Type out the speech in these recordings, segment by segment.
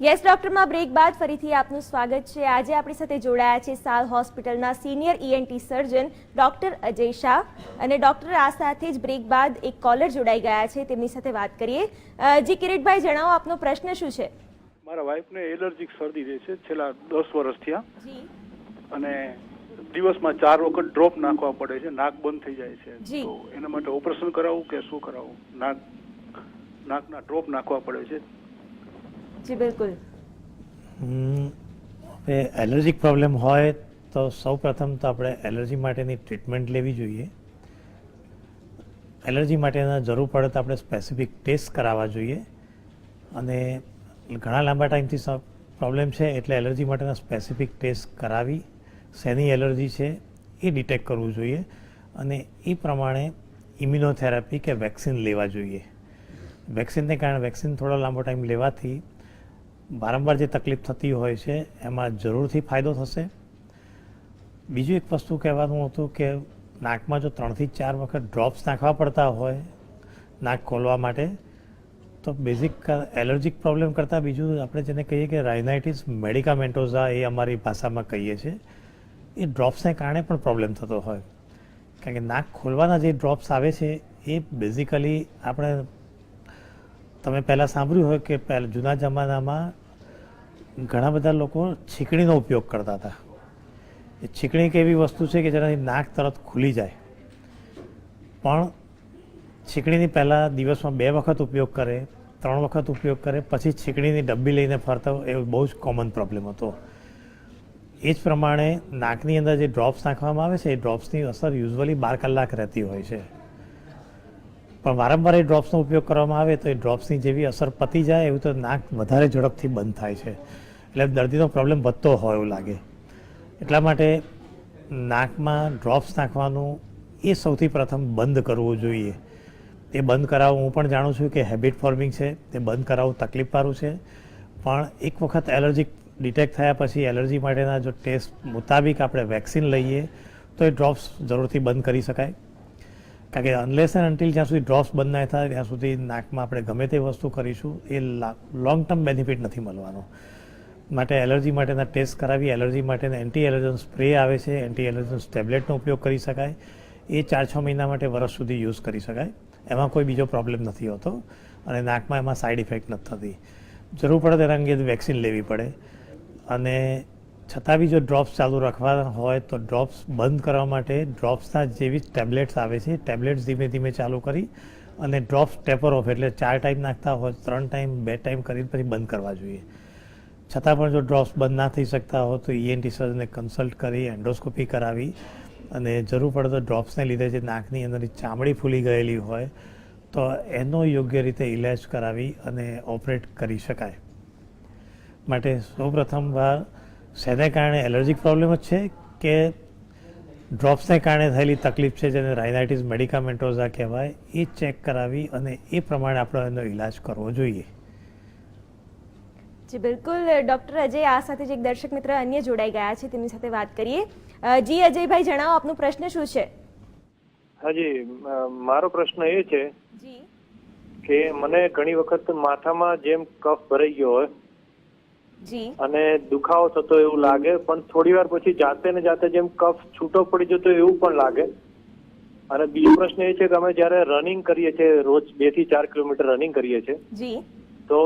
Yes ડોક્ટરમાં break બાદ ફરીથી આપનું સ્વાગત છે. આજે આપણી સાથે જોડાયા છે સાલ હોસ્પિટલના senior ENT surgeon doctor Ajay Shah. અને ડોક્ટર આ સાથે જ બ્રેક બાદ એક કોલર જોડાઈ ગયા છે. તેમની સાથે વાત કરીએ. જે કિરીટભાઈ જણાવો આપનો પ્રશ્ન શું છે? મારા વાઈફને એલર્જીક શરદી રહે છે છેલ્લા દસ વર્ષ થયા. જી. અને દિવસમાં ચાર વખત ડ્રોપ નાખવા પડે છે નાક બંધ થઈ જાય છે. તો એના માટે ઓપરેશન કરાવવું કે શું કરાવવું નાક નાકના ડ્રોપ નાખવા પડે છે. જી, બિલકુલ. એલર્જીક પ્રોબ્લેમ હોય તો સૌ પ્રથમ તો આપણે એલર્જી માટેની ટ્રીટમેન્ટ લેવી જોઈએ. એલર્જી માટેના જરૂર પડે તો આપણે સ્પેસિફિક ટેસ્ટ કરાવવા જોઈએ. અને ઘણા લાંબા ટાઈમથી પ્રોબ્લેમ છે એટલે એલર્જી માટેના સ્પેસિફિક ટેસ્ટ કરાવી, શેની એલર્જી છે એ ડિટેક્ટ કરવું જોઈએ. અને એ પ્રમાણે ઇમ્યુનોથેરાપી કે વેક્સિન લેવા જોઈએ. વેક્સિનને કારણે વેક્સિન થોડો લાંબો ટાઈમ લેવાથી વારંવાર જે તકલીફ થતી હોય છે, એમાં જરૂરથી ફાયદો થશે. બીજું એક વસ્તુ કહેવાનું હતું કે, નાકમાં જો ત્રણથી ચાર વખત ડ્રોપ્સ નાખવા પડતા હોય, નાક ખોલવા માટે, તો બેઝિક એલર્જીક પ્રોબ્લેમ કરતાં બીજું આપણે જેને કહીએ કે રાઇનાઇટિસ મેડિકામેન્ટોઝા એ અમારી ભાષામાં કહીએ છીએ, એ ડ્રોપ્સને કારણે પણ પ્રોબ્લેમ થતો હોય. કારણ કે નાક ખોલવાના જે ડ્રોપ્સ આવે છે, એ બેઝિકલી આપણે, તમે પહેલાં સાંભળ્યું હોય કે પહેલાં જૂના જમાનામાં ઘણા બધા લોકો છીકણીનો ઉપયોગ કરતા હતા. એ છીકણી એક એવી વસ્તુ છે કે જેનાથી નાક તરત ખુલી જાય. પણ છીકણીની પહેલાં દિવસમાં બે વખત ઉપયોગ કરે, ત્રણ વખત ઉપયોગ કરે, પછી છીકણીની ડબ્બી લઈને ફરતો એ બહુ જ કોમન પ્રોબ્લેમ હતો. એ જ પ્રમાણે નાકની અંદર જે ડ્રોપ્સ નાખવામાં આવે છે, એ ડ્રોપ્સની અસર યુઝવલી બાર કલાક રહેતી હોય છે. પણ વારંવાર એ ડ્રોપ્સનો ઉપયોગ કરવામાં આવે તો એ ડ્રોપ્સની જેવી અસર પતી જાય એવું તો નાક વધારે ઝડપથી બંધ થાય છે. એટલે દર્દીનો પ્રોબ્લેમ વધતો હોય એવું લાગે. એટલા માટે નાકમાં ડ્રોપ્સ નાખવાનું એ સૌથી પ્રથમ બંધ કરવું જોઈએ. એ બંધ કરાવવું હું પણ જાણું છું કે હેબિટ ફોર્મિંગ છે, તે બંધ કરાવવું તકલીફવાળું છે. પણ એક વખત એલર્જી ડિટેક્ટ થયા પછી એલર્જી માટેના જો ટેસ્ટ મુતાબિક આપણે વેક્સિન લઈએ તો એ ડ્રોપ્સ જરૂરથી બંધ કરી શકાય. કારણ કે અનલેસ એન્ડ અન્ટિલ જ્યાં સુધી ડ્રોપ્સ બંધ ના થાય, ત્યાં સુધી નાકમાં આપણે ગમે તે વસ્તુ કરીશું, એ લોંગ ટર્મ બેનિફિટ નથી મળવાનો. માટે એલર્જી માટેના ટેસ્ટ કરાવી એલર્જી માટેના એન્ટી એલર્જન સ્પ્રે આવે છે એન્ટી એલર્જન ટેબ્લેટનો ઉપયોગ કરી શકાય. એ ચાર છ મહિના માટે વર્ષ સુધી યુઝ કરી શકાય. એમાં કોઈ બીજો પ્રોબ્લેમ નથી હોતો અને નાકમાં એમાં સાઈડ ઇફેક્ટ નથી થતી. જરૂર પડે તેના અંગે વેક્સિન લેવી પડે. અને છતાં બી જો ડ્રોપ્સ ચાલુ રાખવાના હોય તો ડ્રોપ્સ બંધ કરવા માટે ડ્રોપ્સના જેવી ટેબ્લેટ્સ આવે છે. ટેબ્લેટ્સ ધીમે ધીમે ચાલુ કરી અને ડ્રોપ્સ ટેપર ઓફ એટલે ચાર ટાઈમ નાખતા હોય, ત્રણ ટાઈમ બે ટાઈમ કરીને પછી બંધ કરવા જોઈએ. છતાં પણ જો ડ્રોપ્સ બંધ ના થઈ શકતા હોય તો ઈએનટી સર્જનને કન્સલ્ટ કરી એન્ડોસ્કોપી કરાવી અને જરૂર પડે તો ડ્રોપ્સને લીધે જે નાકની અંદરની ચામડી ફૂલી ગયેલી હોય તો એનો યોગ્ય રીતે ઇલાજ કરાવી અને ઓપરેટ કરી શકાય. માટે સૌપ્રથમ વાર શેને કારણે એલર્જીક પ્રોબ્લેમ જ છે કે ડ્રોપ્સને કારણે થયેલી તકલીફ છે જેને રાઇનાઇટિસ મેડિકામેન્ટોઝા કહેવાય એ ચેક કરાવી અને એ પ્રમાણે આપણે એનો ઇલાજ કરવો જોઈએ. જી બિલકુલ. ડૉક્ટર અજય આ સાથે જ એક દર્શક મિત્ર અન્ય જોડાઈ ગયા છે તેમની સાથે વાત કરીએ. જી અજયભાઈ જણાવો આપનો પ્રશ્ન શું છે? હાજી મારો પ્રશ્ન એ છે જી. કે મને ઘણી વખત માથામાં જેમ કફ ભરાઈ ગયો હોય અને દુખાવો થતો એવું લાગે પણ થોડી વાર પછી જાતે ને જાતે જેમ કફ છૂટો પડી જતો એવું પણ લાગે. અને બીજો પ્રશ્ન એ છે કે અમે જયારે રનિંગ કરીએ છીએ રોજ બેથી ચાર કિલોમીટર રનિંગ કરીએ છીએ તો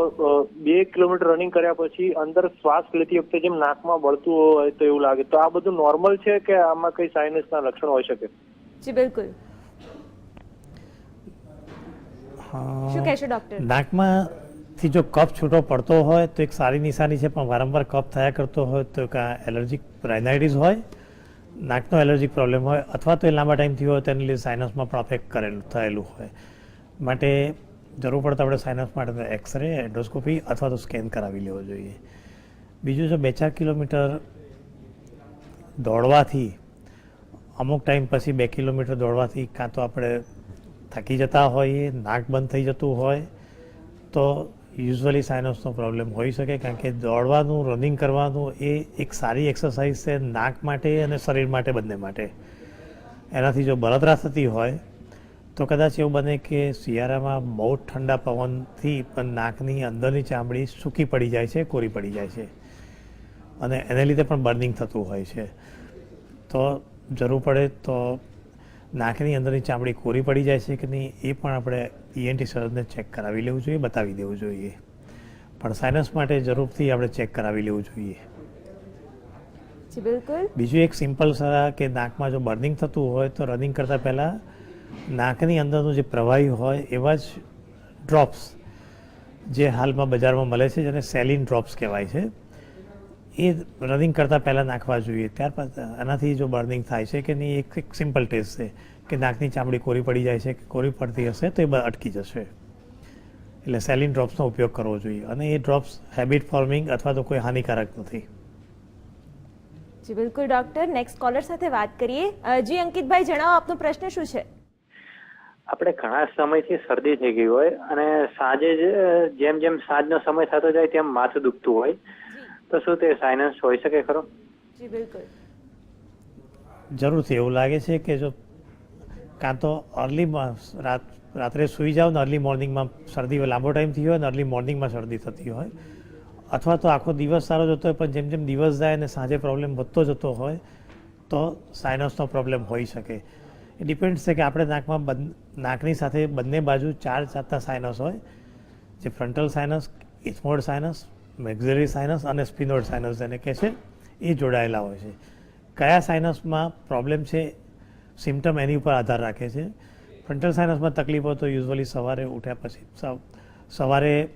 બે કિલોમીટર રનિંગ કર્યા પછી અંદર શ્વાસ લેતી વખતે જેમ નાકમાં બળતું હોય તો એવું લાગે. તો આ બધું નોર્મલ છે કે આમાં કઈ સાઇનસના લક્ષણ હોઈ શકે? જી બિલકુલ. શું કહેશો ડોક્ટર નાકમાંથી જો કફ છૂટો પડતો હોય તો એક સારી નિશાની છે, પણ વારંવાર કફ થયા કરતો હોય તો કાં એલર્જીક રાઇનાઇટિસ હોય, નાકનો એલર્જીક પ્રોબ્લેમ હોય, અથવા તો એ લાંબા ટાઈમથી હોય તેને લીધે સાઇનસમાં પણ અફેક્ટ કરેલું થયેલું હોય. માટે જરૂર પડતા આપણે સાઇનસ માટે એક્સરે એન્ડોસ્કોપી અથવા તો સ્કેન કરાવી લેવો જોઈએ. બીજું જો બે ચાર કિલોમીટર દોડવાથી, અમુક ટાઈમ પછી બે કિલોમીટર દોડવાથી કાં તો આપણે થાકી જતા હોઈએ, નાક બંધ થઈ જતું હોય, તો યુઝવલી સાઇનસનો પ્રોબ્લેમ હોઈ શકે કારણ કે દોડવાનું રનિંગ કરવાનું એ એક સારી એક્સરસાઇઝ છે નાક માટે અને શરીર માટે બંને માટે. એનાથી જો બળતરા થતી હોય, તો કદાચ એવું બને કે શિયાળામાં બહુ ઠંડા પવનથી પણ નાકની અંદરની ચામડી સૂકી પડી જાય છે, કોરી પડી જાય છે. અને એને લીધે પણ બર્નિંગ થતું હોય છે. તો જરૂર પડે તો નાકની અંદરની ચામડી કોરી પડી જાય છે કે નહીં એ પણ આપણે ઈએનટી સર્જનને ચેક કરાવી લેવું જોઈએ બતાવી દેવું જોઈએ. પણ સાઇનસ માટે જરૂરથી આપણે ચેક કરાવી લેવું જોઈએ. જી બિલકુલ. બીજું એક સિમ્પલ સલાહ કે નાકમાં જો બર્નિંગ થતું હોય તો રનિંગ કરતાં પહેલાં નાકની અંદરનું જે પ્રવાહી હોય એવા જ ડ્રોપ્સ જે હાલમાં બજારમાં મળે છે જેને સેલિન ડ્રોપ્સ કહેવાય છે. એ રનિંગ કરતાં પહેલાં નાખવા જોઈએ. ત્યારબાદ આનાથી જો બર્નિંગ થાય છે કે નહીં એક એક સિમ્પલ ટેસ્ટ છે કે નાકની ચામડી કોરી પડી જાય છે કે કોરી પડતી હશે તો એ અટકી જશે. એટલે સેલિન ડ્રોપ્સનો ઉપયોગ કરવો જોઈએ અને એ ડ્રોપ્સ હેબિટ ફોર્મિંગ અથવા તો કોઈ હાનિકારક નથી. જી બિલકુલ ડોક્ટર નેક્સ્ટ કોલર સાથે વાત કરીએ. જી અંકિતભાઈ જણાવો આપનો પ્રશ્ન શું છે? આપણે ઘણા સમયથી શરદી થઈ ગઈ હોય અને સાંજે જ જેમ જેમ સાંજનો સમય થતો જાય તેમ માથું દુખતું હોય. તો શું તે સાયનસ હોઈ શકે ખરો? જી બિલકુલ. જરૂરથી એવું લાગે છે કે જો કાં તો અર્લી રાત રાત્રે સૂઈ જાઓ ને અર્લી મોર્નિંગમાં શરદી લાંબો ટાઈમ થયો હોય ને અર્લી મોર્નિંગમાં શરદી થતી હોય. અથવા તો આખો દિવસ સારો જતો હોય પણ જેમ જેમ દિવસ જાય અને સાંજે પ્રોબ્લેમ વધતો જતો હોય તો સાઇનસનો પ્રોબ્લેમ હોઈ શકે. એ ડિપેન્ડ છે કે આપણે નાકમાં બન- નાકની સાથે બંને બાજુ ચાર જાતના સાઇનસ હોય. જે frontal sinus ethmoid sinus maxillary sinus અને સ્પિનોડ સાયનસ જેને કહે છે, એ જોડાયેલા હોય છે. કયા સાઇનસમાં પ્રોબ્લેમ છે સિમ્ટમ એની ઉપર આધાર રાખે છે? ફ્રન્ટલ સાઇનસમાં તકલીફો તો યુઝવલી સવારે ઉઠ્યા પછી સવારે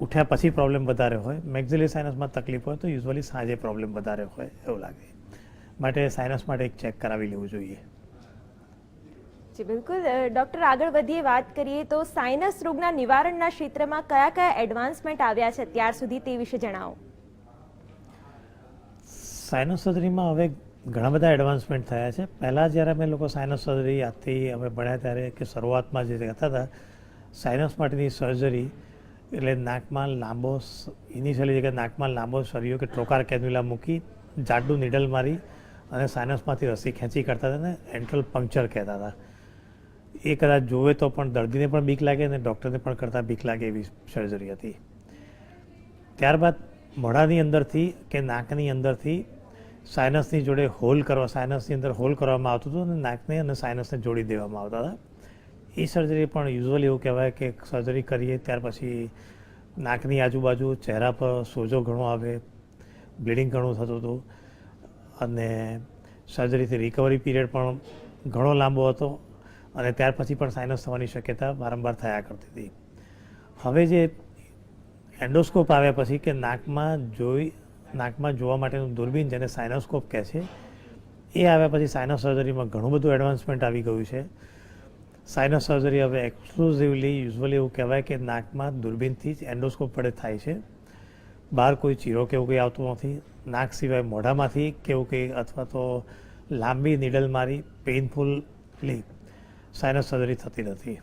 ઉઠ્યા પછી પ્રોબ્લેમ વધારે હોય. મેક્ઝિલી સાઇનસમાં તકલીફ હોય તો યુઝવલી સાંજે પ્રોબ્લેમ વધારે હોય એવું લાગે. માટે સાઇનસ માટે એક ચેક કરાવી લેવું જોઈએ. જી, બિલકુલ. ડૉક્ટર, આગળ વધીએ વાત કરીએ તો સાઇનસ રોગના નિવારણના ક્ષેત્રમાં કયા કયા એડવાન્સમેન્ટ આવ્યા છે ત્યાર સુધી તે વિશે જણાવો. સાઇનસ સર્જરીમાં હવે ઘણા બધા એડવાન્સમેન્ટ થયા છે. પહેલાં જ્યારે અમે લોકો સાઇનસ સર્જરી આજથી અમે ભણ્યા ત્યારે કે શરૂઆતમાં જે કહેતા હતા સાઇનસ માટેની સર્જરી એટલે નાકમાં લાંબો ઇનિશિયલી જગ્યાએ નાકમાં લાંબો સરિયો કે ટ્રોકાર કેન્યુલા મૂકી, જાડું નીડલ મારી અને સાઇનસમાંથી રસી ખેંચી કરતા હતા ને એન્ટ્રલ પંક્ચર કહેતા હતા. એ કદાચ જોવે તો પણ દર્દીને પણ બીક લાગે અને ડૉક્ટરને પણ કરતાં બીક લાગે એવી સર્જરી હતી. ત્યારબાદ મોઢાની અંદરથી કે નાકની અંદરથી સાયનસની જોડે હોલ કરવા સાયનસની અંદર હોલ કરવામાં આવતું હતું અને નાકને અને સાયનસને જોડી દેવામાં આવતા હતા. એ સર્જરી પણ યુઝઅલી એવું કહેવાય કે સર્જરી કરીએ ત્યાર પછી નાકની આજુબાજુ ચહેરા પર સોજો ઘણો આવે બ્લીડિંગ ઘણું થતું હતું અને સર્જરીથી રિકવરી પીરિયડ પણ ઘણો લાંબો હતો. અને ત્યાર પછી પણ સાઇનસ થવાની શક્યતા વારંવાર થયા કરતી હતી. હવે જે એન્ડોસ્કોપ આવ્યા પછી કે નાકમાં જોઈ, નાકમાં જોવા માટેનું દૂરબીન જેને સાયનોસ્કોપ કહે છે, એ આવ્યા પછી સાઇનસ સર્જરીમાં ઘણું બધું એડવાન્સમેન્ટ આવી ગયું છે. સાઇનસ સર્જરી હવે એક્સક્લુઝિવલી યુઝવલી એવું કહેવાય કે નાકમાં દૂરબીનથી જ એન્ડોસ્કોપ વડે થાય છે. બહાર કોઈ ચીરો કે એવું કંઈ આવતું નથી. નાક સિવાય મોઢામાંથી કે એવું કંઈ અથવા તો લાંબી નીડલ મારી પેઇનફુલી સાયનસ સર્જરી થતી નથી.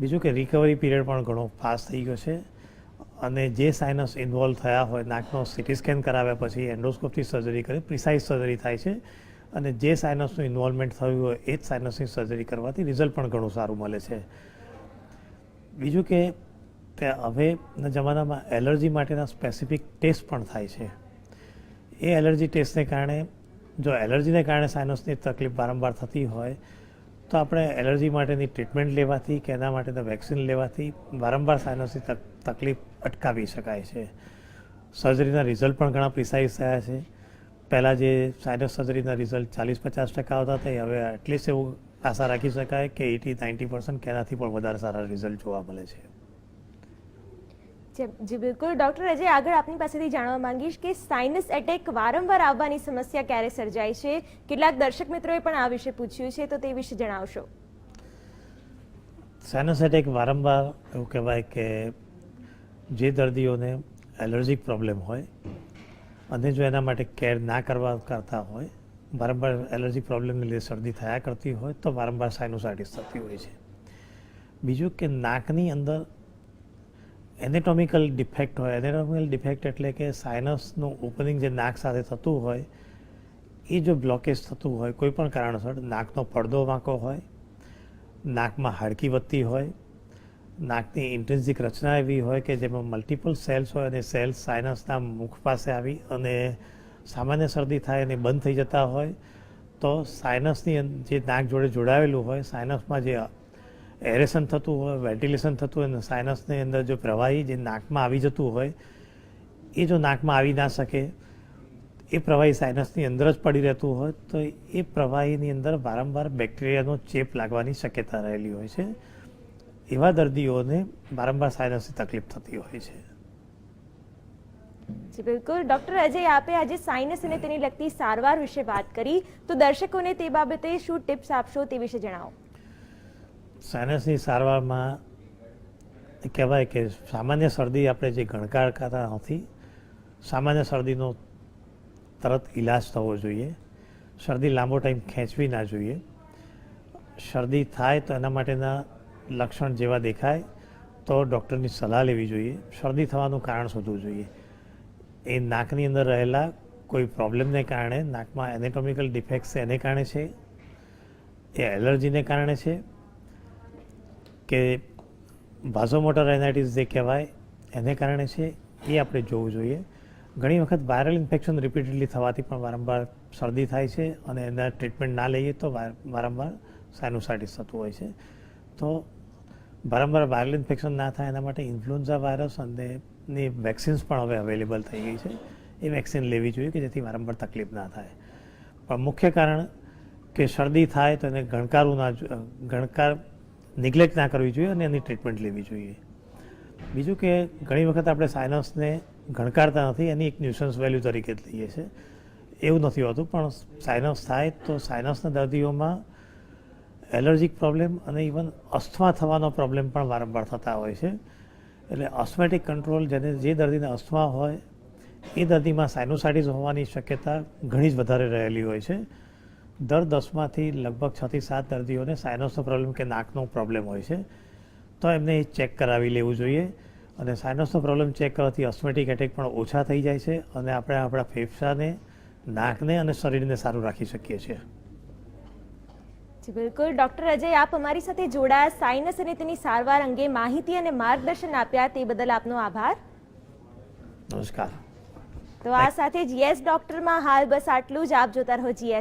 બીજું કે રિકવરી પીરિયડ પણ ઘણો ફાસ્ટ થઈ ગયો છે અને જે સાયનસ ઇન્વોલ્વ થયા હોય, નાકનો સિટી સ્કેન કરાવ્યા પછી એન્ડોસ્કોપથી સર્જરી કરી પ્રિસાઇઝ સર્જરી થાય છે અને જે સાયનસનું ઇન્વોલ્વમેન્ટ થયું હોય, એ જ સાયનસની સર્જરી કરવાથી રિઝલ્ટ પણ ઘણું સારું મળે છે. બીજું કે હવેના જમાનામાં એલર્જી માટેના સ્પેસિફિક ટેસ્ટ પણ થાય છે. એ એલર્જી ટેસ્ટને કારણે, જો એલર્જીને કારણે સાયનસની તકલીફ વારંવાર થતી હોય તો આપણે એલર્જી માટેની ટ્રીટમેન્ટ લેવાથી કે એના માટેના વેક્સિન લેવાથી વારંવાર સાયનોસી તક- તકલીફ અટકાવી શકાય છે. સર્જરીના રિઝલ્ટ પણ ઘણા પ્રિસાઇઝ થયા છે. પહેલાં જે સાયનસ સર્જરીના રિઝલ્ટ ચાલીસ પચાસ ટકા આવતા તે હવે એટલીસ્ટ એવું આશા રાખી શકાય કે એટી, નાઇન્ટી પર્સન્ટ કે એનાથી પણ વધારે સારા રિઝલ્ટ જોવા મળે છે. જી- બિલકુલ ડોક્ટર અજય, આગળ આપની પાસેથી જાણવા માંગીશ કે સાઇનસ એટેક વારંવાર આવવાની સમસ્યા ક્યારે સર્જાય છે? કેટલાક દર્શક મિત્રોએ પણ આ વિશે પૂછ્યું છે, તો તે વિશે જણાવશો. સાઇનસ એટેક વારંવાર એવું કહેવાય કે જે દર્દીઓને એલર્જીક પ્રોબ્લેમ હોય અને જો એના માટે કેર ના કરવા કરતા હોય, વારંવાર એલર્જી પ્રોબ્લેમને લીધે શરદી થયા કરતી હોય, તો વારંવાર સાઇનોસાઇટિસ થતી હોય છે. બીજું કે નાકની અંદર એનેટોમિકલ ડિફેક્ટ હોય એનેટોમિકલ ડિફેક્ટ એટલે કે સાયનસનું ઓપનિંગ જે નાક સાથે થતું હોય, એ જો બ્લોકેજ થતું હોય, કોઈ પણ કારણસર નાકનો પડદો વાંકો હોય, નાકમાં હાડકી વધતી હોય, નાકની ઇન્ટ્રિન્સિક રચના એવી હોય કે જેમાં મલ્ટિપલ સેલ્સ હોય અને સેલ્સ સાયનસના મુખ પાસે આવી અને સામાન્ય શરદી થાય અને બંધ થઈ જતા હોય, તો સાયનસની જે નાક જોડે જોડાયેલું હોય સાયનસમાં જે એરેશન થતું હોય, વેન્ટિલેશન થતું હોય, સાયનસની અંદર જો પ્રવાહી જે નાકમાં આવી જતું હોય, એ જો નાકમાં આવી ના શકે, એ પ્રવાહી સાયનસની અંદર જ પડી રહેતું હોય, તો એ પ્રવાહીની અંદર વારંવાર બેક્ટેરિયાનો ચેપ લાગવાની શક્યતા રહેલી હોય છે. એવા દર્દીઓને વારંવાર સાયનસની તકલીફ થતી હોય છે. જી, બિલકુલ. ડોક્ટર અજય, આપે આજે સાયનસ અને તેની લગતી સારવાર વિશે વાત કરી. તો દર્શકોને તે બાબતે શું ટિપ્સ આપશો તે વિશે જણાવો. સાયનસની સારવારમાં કહેવાય કે સામાન્ય શરદી આપણે જે ગણકાર કરતા નથી, સામાન્ય શરદીનો તરત ઈલાજ થવો જોઈએ. શરદી લાંબો ટાઈમ ખેંચવી ના જોઈએ. શરદી થાય તો એના માટેના લક્ષણ જેવા દેખાય તો ડૉક્ટરની સલાહ લેવી જોઈએ. શરદી થવાનું કારણ શોધવું જોઈએ. એ નાકની અંદર રહેલા કોઈ પ્રોબ્લેમને કારણે, નાકમાં એનેટોમિકલ ડિફેક્ટ્સ એને કારણે છે, એ એલર્જીને કારણે છે કે વાઝોમોટર રાઇનાઇટિસ જે કહેવાય, એને કારણે છે એ આપણે જોવું જોઈએ. ઘણી વખત વાયરલ ઇન્ફેક્શન રિપીટેડલી થવાથી પણ વારંવાર શરદી થાય છે અને એના ટ્રીટમેન્ટ ના લઈએ તો વાર- વારંવાર સાઇનોસાઇટિસ થતું હોય છે. તો વારંવાર વાયરલ ઇન્ફેક્શન ના થાય એના માટે ઇન્ફ્લુએન્ઝા વાયરસ અને ની વેક્સિન્સ પણ હવે અવેલેબલ થઈ ગઈ છે. એ વેક્સિન લેવી જોઈએ કે જેથી વારંવાર તકલીફ ના થાય. પણ મુખ્ય કારણ કે શરદી થાય તો એને ગણકારવું ના, ગણકાર નિગ્લેક્ટ ના કરવી જોઈએ અને એની ટ્રીટમેન્ટ લેવી જોઈએ. બીજું કે ઘણી વખત આપણે સાયનસને ગણકારતા નથી, એની એક ન્યુસન્સ વેલ્યુ તરીકે જ લઈએ છીએ. એવું નથી હોતું, પણ સાયનસ થાય તો સાયનસના દર્દીઓમાં એલર્જીક પ્રોબ્લેમ અને ઇવન અસ્થમા થવાનો પ્રોબ્લેમ પણ વારંવાર થતા હોય છે. એટલે અસ્થમેટિક કંટ્રોલ જેને જે દર્દીને અસ્થમા હોય, એ દર્દીમાં સાયનોસાઇટિસ હોવાની શક્યતા ઘણી જ વધારે રહેલી હોય છે. દર દસમાંથી લગભગ છથી સાત દર્દીઓને સાયનસનો પ્રોબ્લેમ કે નાકનો પ્રોબ્લેમ હોય છે. તો એમને એ ચેક કરાવી લેવું જોઈએ અને સાયનસનો પ્રોબ્લેમ ચેક કરવાથી ઓસ્મેટિક એટેક પણ ઓછા થઈ જાય છે અને આપણે આપણા ફેફસાને નાકને અને શરીરને સારું રાખી શકીએ છીએ. જી બિલકુલ. ડોક્ટર અજય આપ અમારી સાથે જોડાયા. સાઇનસ અને તેની સારવાર અંગે માહિતી અને માર્ગદર્શન આપ્યા. તે બદલ આપનો આભાર. નમસ્કાર. તો આ સાથે જ યસ ડોક્ટરમાં હાલ બસ આટલું જ. આપ જોતા રહો જીએસ